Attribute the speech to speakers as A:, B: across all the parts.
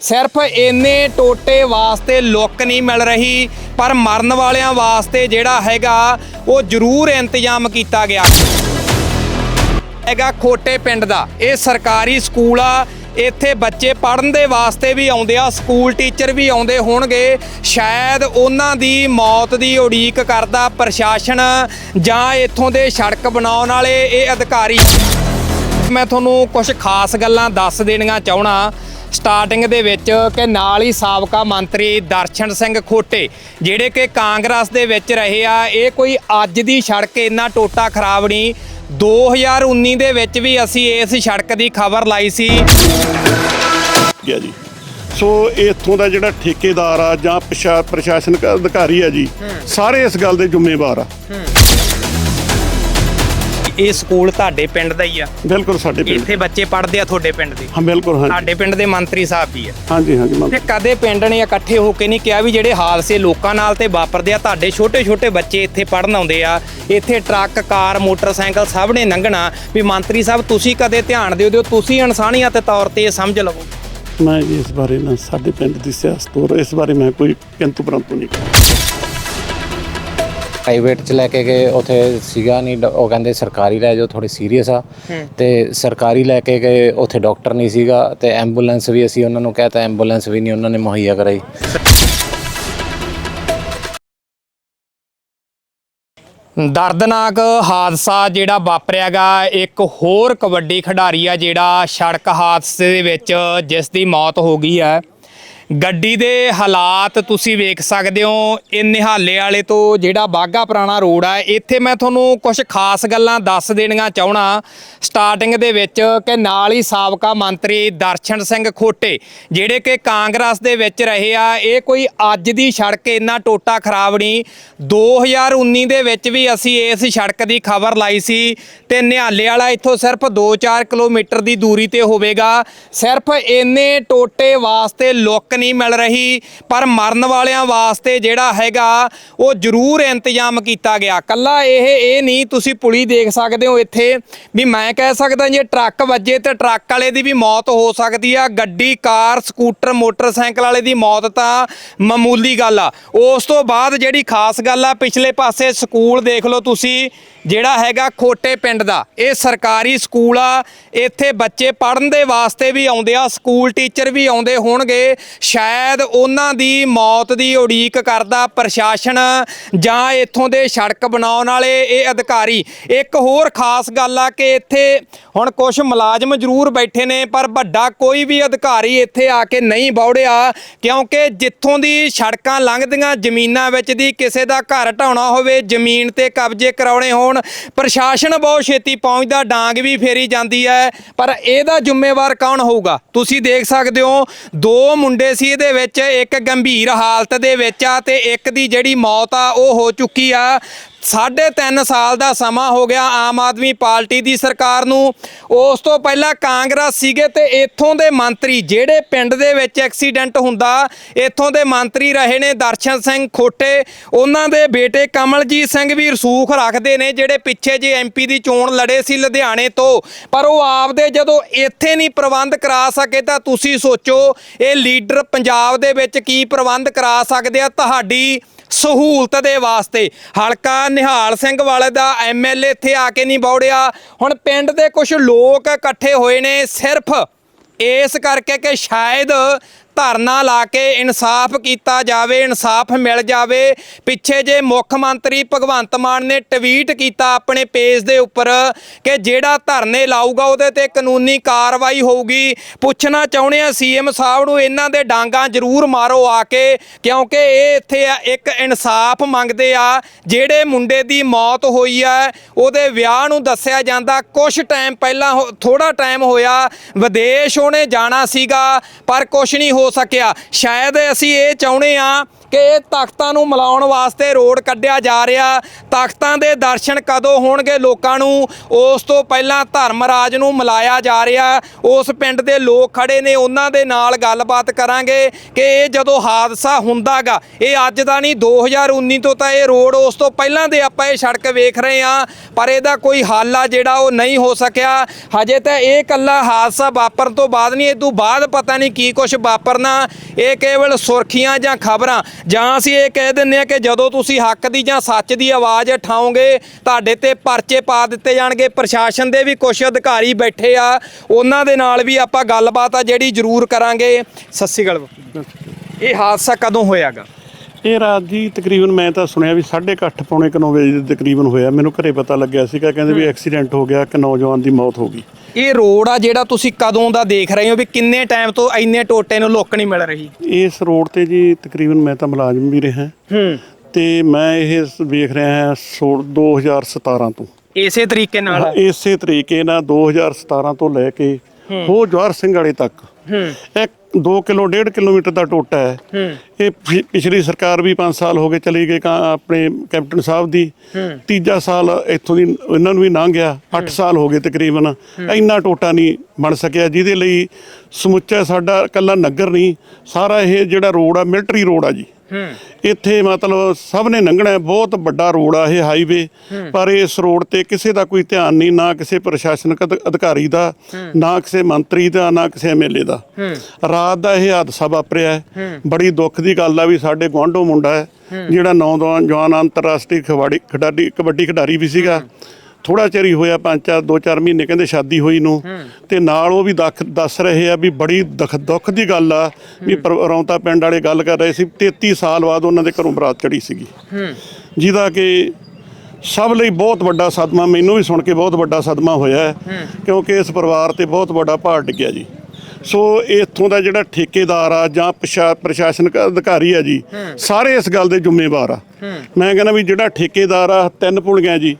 A: ਸਿਰਫ ਇੰਨੇ ਟੋਟੇ ਵਾਸਤੇ ਲੁੱਕ ਨਹੀਂ ਮਿਲ ਰਹੀ, ਪਰ ਮਰਨ ਵਾਲਿਆਂ ਵਾਸਤੇ ਜਿਹੜਾ ਹੈਗਾ, ਉਹ ਜ਼ਰੂਰ ਇੰਤਜ਼ਾਮ ਕੀਤਾ ਗਿਆ। ਹੈਗਾ ਖੋਟੇ ਪਿੰਡ ਦਾ। ਇਹ ਸਰਕਾਰੀ ਸਕੂਲ ਆ। ਇੱਥੇ ਬੱਚੇ ਪੜ੍ਹਨ ਦੇ ਵਾਸਤੇ ਵੀ ਆਉਂਦੇ ਆ, ਸਕੂਲ ਟੀਚਰ ਵੀ ਆਉਂਦੇ ਹੋਣਗੇ। ਸ਼ਾਇਦ ਉਹਨਾਂ ਦੀ ਮੌਤ ਦੀ ਉਡੀਕ ਕਰਦਾ ਪ੍ਰਸ਼ਾਸਨ ਜਾਂ ਇੱਥੋਂ ਦੇ ਸੜਕ ਬਣਾਉਣ ਵਾਲੇ ਇਹ ਅਧਿਕਾਰੀ। ਮੈਂ ਤੁਹਾਨੂੰ ਕੁਝ ਖਾਸ ਗੱਲਾਂ ਦੱਸ ਦੇਣੀਆਂ ਚਾਹਣਾ ਸਟਾਰਟਿੰਗ ਦੇ ਵਿੱਚ ਕਿ ਨਾਲ ਹੀ ਸਾਬਕਾ ਮੰਤਰੀ ਦਰਸ਼ਨ ਸਿੰਘ ਖੋਟੇ ਜਿਹੜੇ ਕਿ ਕਾਂਗਰਸ ਦੇ ਵਿੱਚ ਰਹੇ ਆ ਇਹ ਕੋਈ ਅੱਜ ਦੀ ਸੜਕ ਇੰਨਾ ਟੋਟਾ ਖਰਾਬ ਨਹੀਂ 2019 ਦੇ ਵਿੱਚ ਵੀ ਅਸੀਂ ਇਸ ਸੜਕ ਦੀ ਖਬਰ ਲਾਈ ਸੀ।
B: ਗਿਆ ਜੀ। ਸੋ ਇੱਥੋਂ ਦਾ ਜਿਹੜਾ ਠੇਕੇਦਾਰ ਆ ਜਾਂ ਪ੍ਰਸ਼ਾ- ਪ੍ਰਸ਼ਾਸਨਿਕ ਅਧਿਕਾਰੀ ਆ ਜੀ ਸਾਰੇ ਇਸ ਗੱਲ ਦੇ ਜ਼ਿੰਮੇਵਾਰ ਆ।
A: ਇਹ ਸਕੂਲ ਤੁਹਾਡੇ ਪਿੰਡ ਦਾ ਹੀ ਆ।
B: ਬਿਲਕੁਲ ਸਾਡੇ ਪਿੰਡ।
A: ਇੱਥੇ ਬੱਚੇ ਪੜ੍ਹਦੇ ਆ ਤੁਹਾਡੇ ਪਿੰਡ ਦੇ?
B: ਹਾਂ ਬਿਲਕੁਲ ਹਾਂਜੀ।
A: ਸਾਡੇ ਪਿੰਡ ਦੇ ਮੰਤਰੀ ਸਾਹਿਬ ਵੀ ਆ।
B: ਹਾਂਜੀ ਹਾਂਜੀ ਮੰਨ-
A: ਤੇ ਕਦੇ ਪਿੰਡ ਨੇ ਇਕੱਠੇ ਹੋ ਕੇ ਨਹੀਂ ਕਿਹਾ ਵੀ ਜਿਹੜੇ ਹਾਦਸੇ ਲੋਕਾਂ ਨਾਲ ਤੇ ਵਾਪਰਦੇ ਆ ਤੁਹਾਡੇ ਛੋਟੇ ਛੋਟੇ ਬੱਚੇ ਇੱਥੇ ਪੜਨ ਆਉਂਦੇ ਆ ਇੱਥੇ ਟਰੱਕ ਕਾਰ ਮੋਟਰਸਾਈਕਲ ਸਭ ਨੇ ਲੰਘਣਾ ਵੀ ਮੰਤਰੀ ਸਾਹਿਬ ਤੁਸੀਂ ਕਦੇ ਧਿਆਨ ਦਿਓ ਦਿਓ ਤੁਸੀਂ ਇਨਸਾਨੀਅਤ ਤੌਰ ਤੇ ਇਹ ਸਮਝ ਲਵੋ।
B: ਮੈਂ ਜੀ ਇਸ ਬਾਰੇ ਨਾ ਸਾਡੇ ਪਿੰਡ ਦੀ ਸਿਆਸਤ ਔਰ ਇਸ ਬਾਰੇ ਮੈਂ ਕੋਈ ਕਿੰਤੂ ਪਰੰਤੂ ਨਹੀਂ।
C: ਪ੍ਰਾਈਵੇਟ ਚ ਲੈ ਕੇ ਗਏ ਉਥੇ ਸੀਗਾ ਨਹੀਂ ਡ- ਉਹ ਕਹਿੰਦੇ ਸਰਕਾਰੀ ਲੈ ਜਾਓ ਥੋੜੀ ਸੀਰੀਅਸ ਆ। ਤੇ ਸਰਕਾਰੀ ਲੈ ਕੇ ਗਏ ਉਥੇ ਡਾਕਟਰ ਨਹੀਂ ਸੀਗਾ ਤੇ ਐਂਬੂਲੈਂਸ ਵੀ ਅਸੀਂ ਉਹਨਾਂ ਨੂੰ ਕਹਿਤਾ ਐਂਬੂਲੈਂਸ ਵੀ ਨਹੀਂ ਉਹਨਾਂ ਨੇ ਮੁਹੱਈਆ ਕਰਾਈ।
A: ਦਰਦਨਾਕ ਹਾਦਸਾ ਜਿਹੜਾ ਵਾਪਰਿਆਗਾ ਇੱਕ ਹੋਰ ਕਬੱਡੀ ਖਿਡਾਰੀ ਆ ਜਿਹੜਾ ਸੜਕ ਹਾਦਸੇ ਦੇ ਵਿੱਚ ਜਿਸ ਦੀ ਮੌਤ ਹੋ ਗਈ ਹੈ। ਗੱਡੀ ਦੇ ਹਾਲਾਤ ਤੁਸੀਂ ਵੇਖ ਸਕਦੇ ਹੋ। ਇਹ ਨਿਹਾਲੇ ਵਾਲੇ ਤੋਂ ਜਿਹੜਾ ਬਾਗਾ ਪੁਰਾਣਾ ਰੋਡ ਆ, ਇੱਥੇ ਮੈਂ ਤੁਹਾਨੂੰ ਕੁਝ ਖਾਸ ਗੱਲਾਂ ਦੱਸ ਦੇਣੀਆਂ ਚਾਹਣਾ ਸਟਾਰਟਿੰਗ ਦੇ ਵਿੱਚ ਕਿ ਨਾਲ ਹੀ ਸਾਬਕਾ ਮੰਤਰੀ ਦਰਸ਼ਨ ਸਿੰਘ ਖੋਟੇ, ਜਿਹੜੇ ਕਿ ਕਾਂਗਰਸ ਦੇ ਵਿੱਚ ਰਹੇ ਆ, ਇਹ ਕੋਈ ਅੱਜ ਦੀ ਸੜਕ ਇੰਨਾ ਟੋਟਾ ਖਰਾਬ ਨਹੀਂ। 2019 ਦੇ ਵਿੱਚ ਵੀ ਅਸੀਂ ਇਸ ਸੜਕ ਦੀ ਖਬਰ ਲਾਈ ਸੀ ਤੇ ਨਿਹਾਲੇ ਵਾਲਾ ਇੱਥੋਂ ਸਿਰਫ 2-4 ਕਿਲੋਮੀਟਰ ਦੀ ਦੂਰੀ ਤੇ ਹੋਵੇਗਾ। ਸਿਰਫ ਇੰਨੇ ਟੋਟੇ ਵਾਸਤੇ ਲੋਕ ਨਹੀਂ ਮਿਲ ਰਹੀ, ਪਰ ਮਰਨ ਵਾਲਿਆਂ ਵਾਸਤੇ ਜਿਹੜਾ ਹੈਗਾ, ਉਹ ਜ਼ਰੂਰ ਇੰਤਜ਼ਾਮ ਕੀਤਾ ਗਿਆ। ਕੱਲਾ ਇਹ ਇਹ ਨਹੀਂ ਤੁਸੀਂ ਪੁਲੀ ਦੇਖ ਸਕਦੇ ਹੋ ਇੱਥੇ ਵੀ ਮੈਂ ਕਹਿ ਸਕਦਾ ਜੇ ਟਰੱਕ ਵੱਜੇ ਤੇ ਟਰੱਕ ਵਾਲੇ ਦੀ ਵੀ ਮੌਤ ਹੋ ਸਕਦੀ ਆ, ਗੱਡੀ, ਕਾਰ, ਸਕੂਟਰ, ਮੋਟਰਸਾਈਕਲ ਵਾਲੇ ਦੀ ਮੌਤ ਤਾਂ ਮਾਮੂਲੀ ਗੱਲ ਆ। ਉਸ ਤੋਂ ਬਾਅਦ ਜਿਹੜੀ ਖਾਸ ਗੱਲ ਆ, ਪਿਛਲੇ ਪਾਸੇ ਸਕੂਲ ਦੇਖ ਲਓ ਤੁਸੀਂ ਜਿਹੜਾ ਹੈਗਾ ਖੋਟੇ ਪਿੰਡ ਦਾ। ਇਹ ਸਰਕਾਰੀ ਸਕੂਲ ਆ। ਇੱਥੇ ਬੱਚੇ ਪੜ੍ਹਨ ਦੇ ਵਾਸਤੇ ਵੀ ਆਉਂਦੇ ਆ, ਸਕੂਲ ਟੀਚਰ ਵੀ ਆਉਂਦੇ ਹੋਣਗੇ। ਸ਼ਾਇਦ ਉਹਨਾਂ ਦੀ ਮੌਤ ਦੀ ਉਡੀਕ ਕਰਦਾ ਪ੍ਰਸ਼ਾਸਨ ਜਾਂ ਇੱਥੋਂ ਦੇ ਸੜਕ ਬਣਾਉਣ ਵਾਲੇ ਇਹ ਅਧਿਕਾਰੀ। ਇੱਕ ਹੋਰ ਖਾਸ ਗੱਲ ਆ ਕਿ ਇੱਥੇ ਹੁਣ ਕੁਝ ਮੁਲਾਜ਼ਮ ਜ਼ਰੂਰ ਬੈਠੇ ਨੇ, ਪਰ ਵੱਡਾ ਕੋਈ ਵੀ ਅਧਿਕਾਰੀ ਇੱਥੇ ਆ ਕੇ ਨਹੀਂ ਬੌੜਿਆ, ਕਿਉਂਕਿ ਜਿੱਥੋਂ ਦੀ ਸੜਕਾਂ ਲੰਘਦੀਆਂ ਜ਼ਮੀਨਾਂ ਵਿੱਚ ਦੀ ਕਿਸੇ ਦਾ ਘਰ ਢਾਉਣਾ ਹੋਵੇ, ਜ਼ਮੀਨ ਤੇ ਕਬਜ਼ੇ ਕਰਾਉਣੇ ਹੋਣ ਪ੍ਰਸ਼ਾਸਨ ਬਹੁਤ ਛੇਤੀ ਪਹੁੰਚਦਾ, ਡਾਂਗ ਵੀ ਫੇਰੀ ਜਾਂਦੀ ਹੈ, ਪਰ ਇਹਦਾ ਜ਼ਿੰਮੇਵਾਰ ਕੌਣ ਹੋਊਗਾ? ਤੁਸੀਂ ਦੇਖ ਸਕਦੇ ਹੋ, ਦੋ ਮੁੰਡੇ ਸੀ ਇਹਦੇ ਵਿੱਚ, ਇੱਕ ਗੰਭੀਰ ਹਾਲਤ ਦੇ ਵਿੱਚ ਆ ਤੇ ਇੱਕ ਦੀ ਜਿਹੜੀ ਮੌਤ ਆ, ਉਹ ਹੋ ਚੁੱਕੀ ਆ। ਸਾਢੇ ਤਿੰਨ ਸਾਲ ਦਾ ਸਮਾਂ ਹੋ ਗਿਆ ਆਮ ਆਦਮੀ ਪਾਰਟੀ ਦੀ ਸਰਕਾਰ ਨੂੰ। ਉਸ ਤੋਂ ਪਹਿਲਾਂ ਕਾਂਗਰਸ ਸੀਗੇ ਤੇ ਇੱਥੋਂ ਦੇ ਮੰਤਰੀ, ਜਿਹੜੇ ਪਿੰਡ ਦੇ ਵਿੱਚ ਐਕਸੀਡੈਂਟ ਹੁੰਦਾ, ਇੱਥੋਂ ਦੇ ਮੰਤਰੀ ਰਹੇ ਨੇ ਦਰਸ਼ਨ ਸਿੰਘ ਖੋਟੇ। ਉਹਨਾਂ ਦੇ ਬੇਟੇ ਕਮਲਜੀਤ ਸਿੰਘ ਵੀ ਰਸੂਖ ਰੱਖਦੇ ਨੇ, ਜਿਹੜੇ ਪਿੱਛੇ ਜੇ ਐਮਪੀ ਦੀ ਚੋਣ ਲੜੇ ਸੀ ਲੁਧਿਆਣੇ ਤੋਂ। ਪਰ ਉਹ ਆਪਦੇ ਜਦੋਂ ਇੱਥੇ ਨਹੀਂ ਪ੍ਰਬੰਧ ਕਰਾ ਸਕੇ ਤਾਂ ਤੁਸੀਂ ਸੋਚੋ, ਇਹ ਲੀਡਰ ਪੰਜਾਬ ਦੇ ਵਿੱਚ ਕੀ ਪ੍ਰਬੰਧ ਕਰਾ ਸਕਦੇ ਆ? ਤੁਹਾਡੀ ਸਹੂਲਤ ਦੇ ਵਾਸਤੇ। ਹਲਕਾ ਨਿਹਾਲ ਸਿੰਘ ਵਾਲੇ ਦਾ ਐਮਐਲਏ ਇੱਥੇ ਆ ਕੇ ਨਹੀਂ ਬੌੜਿਆ। ਹੁਣ ਪਿੰਡ ਦੇ ਕੁਝ ਲੋਕ ਇਕੱਠੇ ਹੋਏ ਨੇ ਸਿਰਫ। ਇਸ ਕਰਕੇ ਕਿ ਸ਼ਾਇਦ ਧਰਨਾ ਲਾ ਕੇ ਇਨਸਾਫ ਕੀਤਾ ਜਾਵੇ, ਇਨਸਾਫ ਮਿਲ ਜਾਵੇ। ਪਿੱਛੇ ਜੇ ਮੁੱਖ ਮੰਤਰੀ ਭਗਵੰਤ ਮਾਨ ਨੇ ਟਵੀਟ ਕੀਤਾ ਆਪਣੇ ਪੇਜ ਦੇ ਉੱਪਰ ਕਿ ਜਿਹੜਾ ਧਰਨੇ ਲਾਊਗਾ ਉਹਦੇ ਤੇ ਕਾਨੂੰਨੀ ਕਾਰਵਾਈ ਹੋਊਗੀ। ਪੁੱਛਣਾ ਚਾਹੁੰਦੇ ਆ ਸੀਐਮ ਸਾਹਿਬ ਨੂੰ, ਇਹਨਾਂ ਦੇ ਡਾਂਗਾਂ ਜ਼ਰੂਰ ਮਾਰੋ ਆ ਕੇ, ਕਿਉਂਕਿ ਇਹ ਇੱਥੇ ਇੱਕ ਇਨਸਾਫ ਮੰਗਦੇ ਆ। ਜਿਹੜੇ ਮੁੰਡੇ ਦੀ ਮੌਤ ਹੋਈ ਆ, ਉਹਦੇ ਵਿਆਹ ਨੂੰ ਦੱਸਿਆ ਜਾਂਦਾ ਕੁਝ ਟਾਈਮ ਪਹਿਲਾਂ ਥੋੜਾ ਟਾਈਮ ਹੋਇਆ, ਵਿਦੇਸ਼ ਉਹਨੇ ਜਾਣਾ ਸੀਗਾ, ਪਰ ਕੁਝ ਨਹੀਂ ਹੋ ਸਕਿਆ। ਸ਼ਾਇਦ ਅਸੀਂ ਇਹ ਚਾਹੁੰਦੇ ਆ ਕਿ ਇਹ ਤਖਤਾਂ ਨੂੰ ਮਿਲਾਉਣ ਵਾਸਤੇ ਰੋਡ ਕੱਢਿਆ ਜਾ ਰਿਹਾ। ਤਖਤਾਂ ਦੇ ਦਰਸ਼ਨ ਕਦੋਂ ਹੋਣਗੇ ਲੋਕਾਂ ਨੂੰ? ਉਸ ਤੋਂ ਪਹਿਲਾਂ ਧਰਮ ਰਾਜ ਨੂੰ ਮਿਲਾਇਆ ਜਾ ਰਿਹਾ। ਉਸ ਪਿੰਡ ਦੇ ਲੋਕ ਖੜੇ ਨੇ, ਉਹਨਾਂ ਦੇ ਨਾਲ ਗੱਲਬਾਤ ਕਰਾਂਗੇ ਕਿ ਇਹ ਜਦੋਂ ਹਾਦਸਾ ਹੁੰਦਾਗਾ, ਇਹ ਅੱਜ ਦਾ ਨਹੀਂ 2019 ਤੋਂ ਤਾਂ ਇਹ ਰੋਡ ਉਸ ਤੋਂ ਪਹਿਲਾਂ ਦੇ ਆਪਾਂ ਇਹ ਸੜਕ ਵੇਖ ਰਹੇ ਆ ਪਰ ਇਹਦਾ ਕੋਈ ਹੱਲ ਆ ਜਿਹੜਾ ਉਹ ਨਹੀਂ ਹੋ ਸਕਿਆ। ਹਜੇ ਤਾਂ ਇਹ ਕੱਲਾ ਹਾਦਸਾ ਵਾਪਰਨ ਤੋਂ ਬਾਅਦ ਨਹੀਂ, ਇਹ ਤੋਂ ਬਾਅਦ ਪਤਾ ਨਹੀਂ ਕੀ ਕੁਝ ਵਾਪਰਨਾ ਇਹ ਕੇਵਲ ਸੁਰਖੀਆਂ ਜਾਂ ਖਬਰਾਂ। ਜਾਂ ਅਸੀਂ ਇਹ ਕਹਿ ਦਿੰਨੇ ਆ ਕਿ ਜਦੋਂ ਤੁਸੀਂ ਹੱਕ ਦੀ ਜਾਂ ਸੱਚ ਦੀ ਆਵਾਜ਼ ਉਠਾਓਗੇ ਤੁਹਾਡੇ ਤੇ ਪਰਚੇ ਪਾ ਦਿੱਤੇ ਜਾਣਗੇ। ਪ੍ਰਸ਼ਾਸਨ ਦੇ ਵੀ ਕੁਝ ਅਧਿਕਾਰੀ ਬੈਠੇ ਆ। ਉਹਨਾਂ ਦੇ ਨਾਲ ਵੀ ਆਪਾਂ ਗੱਲਬਾਤ ਆ ਜਿਹੜੀ ਜ਼ਰੂਰ ਕਰਾਂਗੇ। ਅਕਾਲ ਬਾਪੂ। ਇਹ ਹਾਦਸਾ ਕਦੋਂ ਹੋਇਆਗਾ?
B: ਇਹ ਰਾਤ ਜੀ ਤਕਰੀਬਨ ਮੈਂ ਤਾਂ ਸੁਣਿਆ ਵੀ 8:30 ਪੌਣੇ 9 ਵਜੇ ਦੇ ਤਕਰੀਬਨ ਹੋਇਆ। ਮੈਨੂੰ ਘਰੇ ਪਤਾ ਲੱਗਿਆ ਸੀਗਾ ਕਹਿੰਦੇ ਵੀ ਐਕਸੀਡੈਂਟ ਹੋ ਗਿਆ ਇੱਕ ਨੌਜਵਾਨ ਦੀ ਮੌਤ ਹੋ ਗਈ।
A: ਇਹ ਰੋਡ ਆ ਜਿਹੜਾ ਤੁਸੀਂ ਕਦੋਂ ਦਾ ਦੇਖ ਰਹੇ ਹੋ ਵੀ ਕਿੰਨੇ ਟਾਈਮ ਤੋਂ ਇੰਨੇ ਟੋਟੇ ਨੂੰ ਲੁੱਕ ਨਹੀਂ ਮਿਲ ਰਹੀ?
B: ਇਸ ਰੋਡ ਤੇ ਜੀ ਤਕਰੀਬਨ ਮੈਂ ਤਾਂ ਮੁਲਾਜ਼ਮ ਵੀ ਰਿਹਾ।
A: ਹੂੰ।
B: ਤੇ ਮੈਂ ਇਹ ਵੇਖ ਰਿਹਾ ਹਾਂ ਸੋ- 2017 ਤੋਂ।
A: ਇਸੇ ਤਰੀਕੇ ਨਾਲ?
B: ਇਸੇ ਤਰੀਕੇ ਨਾਲ 2017 ਤੋਂ ਲੈ ਕੇ ਹੋ। ਜਵਾਰ ਸਿੰਘ ਵਾਲੇ ਤੱਕ। ਇੱਕ 2 ਕਿਲੋ 1.5 ਕਿਲੋਮੀਟਰ ਦਾ ਟੋਟਾ ਹੈ। ਇਹ ਪਿਛ- ਪਿਛਲੀ ਸਰਕਾਰ ਵੀ 5 ਸਾਲ ਹੋ ਗਏ ਚਲੀ ਗਈ ਆਪਣੇ ਕੈਪਟਨ ਸਾਹਿਬ ਦੀ। ਤੀਜਾ ਸਾਲ ਇੱਥੋਂ ਦੀ ਇਹਨਾਂ ਨੂੰ ਵੀ ਲੰਘ ਗਿਆ 8 ਸਾਲ ਹੋ ਗਏ ਤਕਰੀਬਨ। ਇੰਨਾ ਟੋਟਾ ਨਹੀਂ ਬਣ ਸਕਿਆ ਜਿਹਦੇ ਲਈ ਸਮੁੱਚਾ ਸਾਡਾ ਕੱਲਾ ਨਗਰ ਨਹੀਂ ਸਾਰਾ ਇਹ ਜਿਹੜਾ ਰੋਡ ਆ ਮਿਲਟਰੀ ਰੋਡ ਆ ਜੀ। ਇੱਥੇ ਮਤਲਬ ਸਭ ਨੇ ਲੰਘਣਾ ਹੈ ਬਹੁਤ ਵੱਡਾ ਰੋਡ ਆ ਇਹ ਹਾਈਵੇ ਪਰ ਇਸ ਰੋਡ ਤੇ ਕਿਸੇ ਦਾ ਕੋਈ ਧਿਆਨ ਨਹੀਂ ਨਾ ਕਿਸੇ ਪ੍ਰਸ਼ਾਸਨਿਕ ਅਧ- ਅਧਿਕਾਰੀ ਦਾ ਨਾ ਕਿਸੇ ਮੰਤਰੀ ਦਾ ਨਾ ਕਿਸੇ ਐਮਐਲਏ ਦਾ। ਰਾਤ ਦਾ ਇਹ ਹਾਦਸਾ ਵਾਪਰਿਆ ਹੈ। ਬੜੀ ਦੁੱਖ ਦੀ ਗੱਲ ਆ ਵੀ ਸਾਡੇ ਗੁਆਂਢੋਂ ਮੁੰਡਾ ਹੈ ਜਿਹੜਾ ਨੌਜਵਾਨ ਜਵਾਨ ਅੰਤਰਰਾਸ਼ਟਰੀ ਖਿਡਾਰੀ ਖਿਡਾਰੀ ਕਬੱਡੀ ਖਿਡਾਰੀ ਵੀ ਸੀਗਾ। ਥੋੜਾ ਚਿਰ ਹੀ ਹੋਇਆ ਪੰਜ ਚਾਰ ਦੋ ਚਾਰ ਮਹੀਨੇ ਕਹਿੰਦੇ ਸ਼ਾਦੀ ਹੋਈ ਨੂੰ। ਤੇ ਨਾਲ ਉਹ ਵੀ ਦੱਖ- ਦੱਸ ਰਹੇ ਆ ਵੀ ਬੜੀ ਦੁੱਖ ਦੁੱਖ ਦੀ ਗੱਲ ਆ ਵੀ ਪਰ- ਰੌਂਤਾ ਪਿੰਡ ਵਾਲੇ ਗੱਲ ਕਰ ਰਹੇ ਸੀ 33 ਸਾਲ ਬਾਅਦ ਉਹਨਾਂ ਦੇ ਘਰੋਂ ਬਰਾਤ ਚੜੀ ਸੀਗੀ। ਜਿਹਦਾ ਕਿ ਸਭ ਲਈ ਬਹੁਤ ਵੱਡਾ ਸਦਮਾ ਮੈਨੂੰ ਵੀ ਸੁਣ ਕੇ ਬਹੁਤ ਵੱਡਾ ਸਦਮਾ ਹੋਇਆ ਹੈ ਕਿਉਂਕਿ ਇਸ ਪਰਿਵਾਰ ਤੇ ਬਹੁਤ ਵੱਡਾ ਭਾਰ ਡਿੱਗਿਆ ਜੀ। ਸੋ ਇੱਥੋਂ ਦਾ ਜਿਹੜਾ ਠੇਕੇਦਾਰ ਆ ਜਾਂ ਪ੍ਰਸ਼ਾ- ਪ੍ਰਸ਼ਾਸਨਿਕ ਅਧਿਕਾਰੀ ਆ ਜੀ ਸਾਰੇ ਇਸ ਗੱਲ ਦੇ ਜ਼ਿੰਮੇਵਾਰ ਆ। ਮੈਂ ਕਹਿੰਦਾ ਵੀ ਜਿਹੜਾ ਠੇਕੇਦਾਰ ਆ ਤਿੰਨ ਪੁਲੀਆਂ ਜੀ।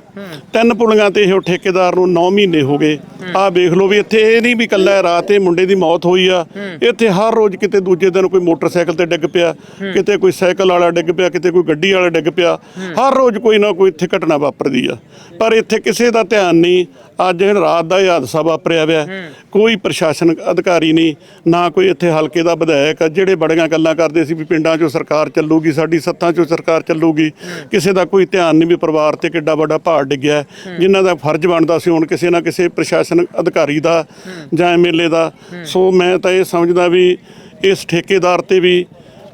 B: ਤਿੰਨ ਪੁਲੀਆਂ ਤੇ ਇਹ ਠੇਕੇਦਾਰ ਨੂੰ 9 ਮਹੀਨੇ ਹੋ ਗਏ। ਆਹ ਵੇਖ ਲਓ ਵੀ ਇੱਥੇ ਇਹ ਨਹੀਂ ਵੀ ਕੱਲਾ ਰਾਤ ਇਹ ਮੁੰਡੇ ਦੀ ਮੌਤ ਹੋਈ ਆ। ਇੱਥੇ ਹਰ ਰੋਜ਼ ਕਿਤੇ ਦੂਜੇ ਦਿਨ ਕੋਈ ਮੋਟਰਸਾਈਕਲ ਤੇ ਡਿੱਗ ਪਿਆ ਕਿਤੇ ਕੋਈ ਸਾਈਕਲ ਵਾਲਾ ਡਿੱਗ ਪਿਆ ਕਿਤੇ ਕੋਈ ਗੱਡੀ ਵਾਲਾ ਡਿੱਗ ਪਿਆ। ਹਰ ਰੋਜ਼ ਕੋਈ ਨਾ ਕੋਈ ਇੱਥੇ ਘਟਨਾ ਵਾਪਰਦੀ ਆ। ਪਰ ਇੱਥੇ ਕਿਸੇ ਦਾ ਧਿਆਨ ਨਹੀਂ। ਅੱਜ ਰਾਤ ਦਾ ਇਹ ਹਾਦਸਾ ਵਾਪਰਿਆ ਹੋਇਆ ਕੋਈ ਪ੍ਰਸ਼ਾਸਨਿਕ ਅਧਿਕਾਰੀ ਨਹੀਂ ਨਾ ਕੋਈ ਇੱਥੇ ਹਲਕੇ ਦਾ ਵਿਧਾਇਕ ਆ, ਜਿਹੜੇ ਬੜੀਆਂ ਗੱਲਾਂ ਕਰਦੇ ਸੀ ਵੀ ਪਿੰਡਾਂ 'ਚੋਂ ਸਰਕਾਰ ਚੱਲੂਗੀ ਸਾਡੀ ਸੱਤਾਂ 'ਚੋਂ ਸਰਕਾਰ ਚੱਲੂਗੀ ਕਿਸੇ ਦਾ ਕੋਈ ਧਿਆਨ ਨਹੀਂ ਵੀ ਪਰਿਵਾਰ ਤੇ ਕਿੱਡਾ ਵੱਡਾ ਭਾਰ ਡਿੱਗਿਆ ਜਿਨ੍ਹਾਂ ਦਾ ਫਰਜ਼ ਬਣਦਾ ਸੀ ਹੁਣ ਕਿਸੇ ਨਾ ਕਿਸੇ ਪ੍ਰਸ਼ਾਸਨਿਕ ਅਧਿਕਾਰੀ ਦਾ ਜਾਂ ਐਮਐਲਏ ਦਾ। ਸੋ ਮੈਂ ਤਾਂ ਇਹ ਸਮਝਦਾ ਵੀ ਇਸ ਠੇਕੇਦਾਰ ਤੇ ਵੀ